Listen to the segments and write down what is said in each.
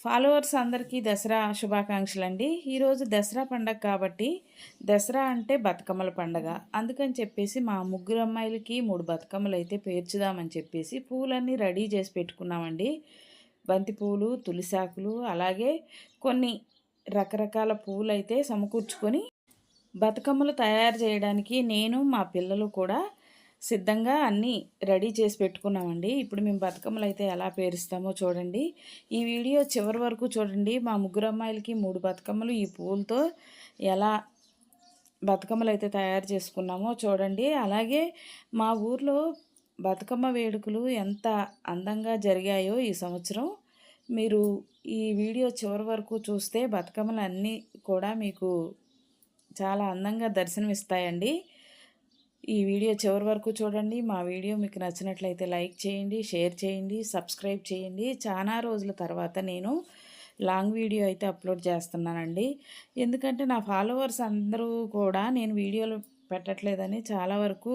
Followers అందరికీ దసరా శుభాకాంక్షలు అండి ఈరోజు దసరా పండగ కాబట్టి దసరా అంటే బతుకమ్మల పండగ. అందుకని చెప్పేసి మా ముగ్గురు అమ్మాయిలకి మూడు బతుకమ్మలు అయితే పేర్చుదామని చెప్పేసి పూలన్నీ రెడీ చేసి పెట్టుకున్నామండి. బంతి పూలు తులిసాకులు అలాగే కొన్ని రకరకాల పూలు అయితే సమకూర్చుకొని బతుకమ్మలు తయారు చేయడానికి నేను మా పిల్లలు కూడా సిద్ధంగా అన్నీ రెడీ చేసి పెట్టుకున్నామండి. ఇప్పుడు మేము బతుకమ్మలు అయితే ఎలా పేరుస్తామో చూడండి. ఈ వీడియో చివరి వరకు చూడండి. మా ముగ్గురు అమ్మాయిలకి మూడు బతుకమ్మలు ఈ పూలతో ఎలా బతుకమ్మలు అయితే తయారు చేసుకున్నామో చూడండి. అలాగే మా ఊర్లో బతుకమ్మ వేడుకలు ఎంత అందంగా జరిగాయో ఈ సంవత్సరం మీరు ఈ వీడియో చివరి వరకు చూస్తే బతుకమ్మలు అన్నీ కూడా మీకు చాలా అందంగా దర్శనమిస్తాయండి. ఈ వీడియో చివరి వరకు చూడండి. మా వీడియో మీకు నచ్చినట్లయితే లైక్ చేయండి షేర్ చేయండి సబ్స్క్రైబ్ చేయండి. చాలా రోజుల తర్వాత నేను లాంగ్ వీడియో అయితే అప్లోడ్ చేస్తున్నానండి. ఎందుకంటే నా ఫాలోవర్స్ అందరూ కూడా నేను వీడియోలు పెట్టట్లేదని చాలా వరకు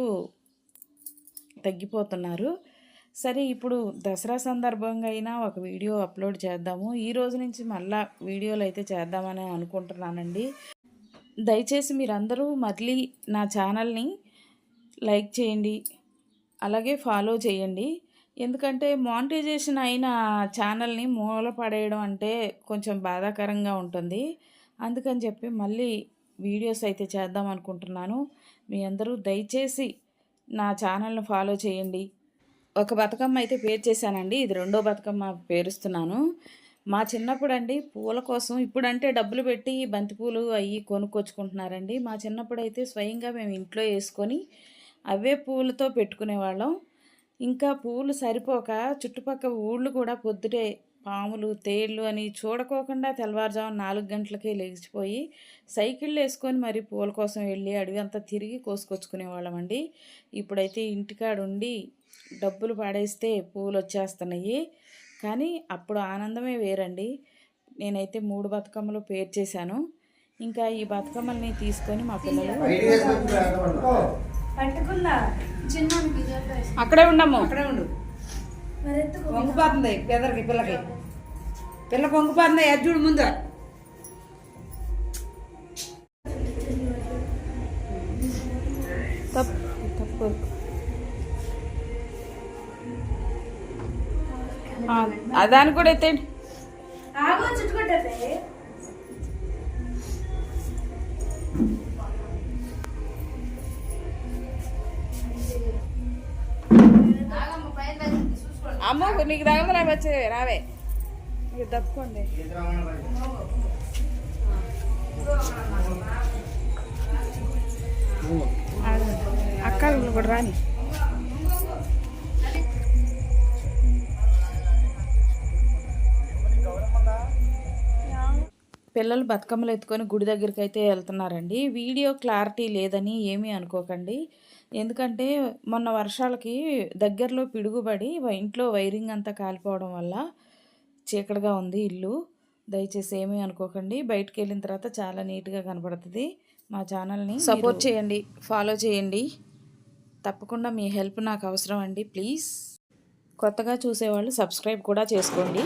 తగ్గిపోతున్నారు. సరే ఇప్పుడు దసరా సందర్భంగా అయినా ఒక వీడియో అప్లోడ్ చేద్దాము. ఈ రోజు నుంచి మళ్ళా వీడియోలు అయితే చేద్దామని అనుకుంటున్నానండి. దయచేసి మీరందరూ మళ్ళీ నా ఛానల్ని లైక్ చేయండి. అలాగే ఫాలో చేయండి. ఎందుకంటే మానిటైజేషన్ అయిన ఛానల్ని మూల పడేయడం అంటే కొంచెం బాధాకరంగా ఉంటుంది. అందుకని చెప్పి మళ్ళీ వీడియోస్ అయితే చేద్దాం అనుకుంటున్నాను. మీ అందరూ దయచేసి నా ఛానల్ని ఫాలో చేయండి. ఒక బతుకమ్మ అయితే పేరు చేశానండి. ఇది రెండో బతుకమ్మ పేరుస్తున్నాను. మా చిన్నప్పుడు అండి పూల కోసం ఇప్పుడంటే డబ్బులు పెట్టి బంతిపూలు అవి కొనుక్కొచ్చుకుంటున్నారండి. మా చిన్నప్పుడు అయితే స్వయంగా మేము ఇంట్లో వేసుకొని అవే పూలతో పెట్టుకునేవాళ్ళం. ఇంకా పూలు సరిపోక చుట్టుపక్కల ఊళ్ళు కూడా పొద్దుటే పాములు తేళ్ళు అని చూడకోకుండా తెల్లవారుజామున నాలుగు గంటలకే లేచిపోయి సైకిళ్ళు వేసుకొని మరి పూల కోసం వెళ్ళి అడవి అంతా తిరిగి కోసుకొచ్చుకునేవాళ్ళం అండి. ఇప్పుడైతే ఇంటికాడ ఉండి డబ్బులు పాడేస్తే పూలు వచ్చేస్తున్నాయి. కానీ అప్పుడు ఆనందమే వేరండి. నేనైతే మూడు బతుకమ్మలు పేరు చేశాను ఇంకా ఈ బతుకమ్మల్ని తీసుకొని మా పిల్లలు పట్టుకున్నా చిన్న అక్కడే ఉండము అక్కడే ఉండు. పొంగిపోతుంది పెదరికి పిల్లకి. పిల్ల పొంగిపోతుంది అది చూడు ముందు. తప్పు తప్పు ఆ, దానికి కూడా ఎత్తేయండి. ఆగో చుట్టుకుంటే నాకు నీకు తగదు నాకు వచ్చే రావే. మీరు తప్పుకోండి. అక్కలు కూడా రాని. పిల్లలు బతుకమ్మలు ఎత్తుకొని గుడి దగ్గరికి అయితే వెళ్తున్నారండి. వీడియో క్లారిటీ లేదని ఏమీ అనుకోకండి. ఎందుకంటే మొన్న వర్షాలకి దగ్గరలో పిడుగుబడి ఇంట్లో వైరింగ్ అంతా కాలిపోవడం వల్ల చీకటిగా ఉంది ఇల్లు. దయచేసి ఏమీ అనుకోకండి. బయటికి వెళ్ళిన తర్వాత చాలా నీట్గా కనపడుతుంది మా ఛానల్ని సపోర్ట్ చేయండి. ఫాలో చేయండి. తప్పకుండా మీ హెల్ప్ నాకు అవసరం అండి. ప్లీజ్. కొత్తగా చూసేవాళ్ళు సబ్స్క్రైబ్ కూడా చేసుకోండి.